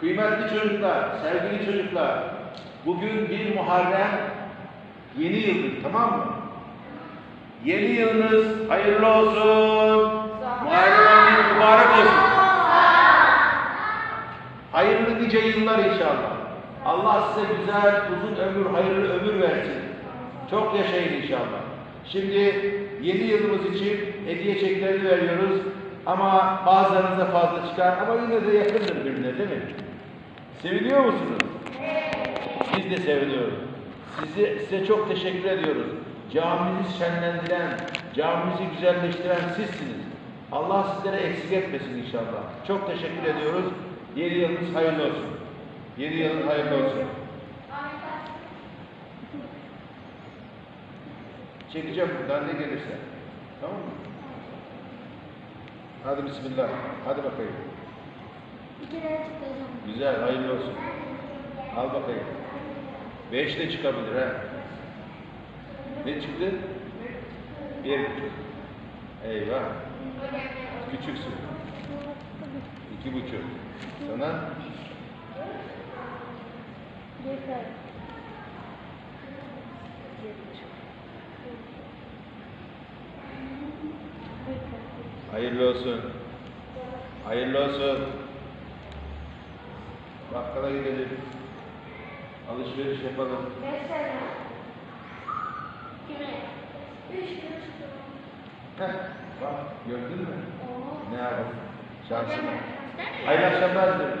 Kıymetli çocuklar, sevgili çocuklar, bugün bir Muharrem yeni yıldır, tamam mı? Yeni yılınız hayırlı olsun. Muharrem mübarek olsun. Hayırlı nice yıllar inşallah. Allah size güzel, uzun ömür, hayırlı ömür versin. Çok yaşayın inşallah. Şimdi yeni yılımız için hediye çeklerini veriyoruz. Ama bazılarınıza fazla çıkar ama yine de yakındır birbirine değil mi? Seviliyor musunuz? Biz de seviliyoruz. Size, size çok teşekkür ediyoruz. Camimizi şenlendiren, camimizi güzelleştiren sizsiniz. Allah sizlere eksik etmesin inşallah. Çok teşekkür ediyoruz. Yeni yılınız hayırlı olsun. Yeni yılın hayırlı olsun. Çekeceğim buradan ne gelirse. Tamam mı? Hadi bismillah. Hadi bakayım. Güzel, hayırlı olsun. Al bakayım. Beş de çıkabilir ha. Ne çıktı? Bir buçuk. Eyvah. Küçüksün. İki buçuk. Sana hayırlı olsun. Hayırlı olsun. Bakkala gidelim. Alışveriş yapalım. Lira. Kime? Üç çıkacağım. Heh, bak gördün mü? Oo. Ne yapalım? Şansın. Hayırlı akşamlar dilerim.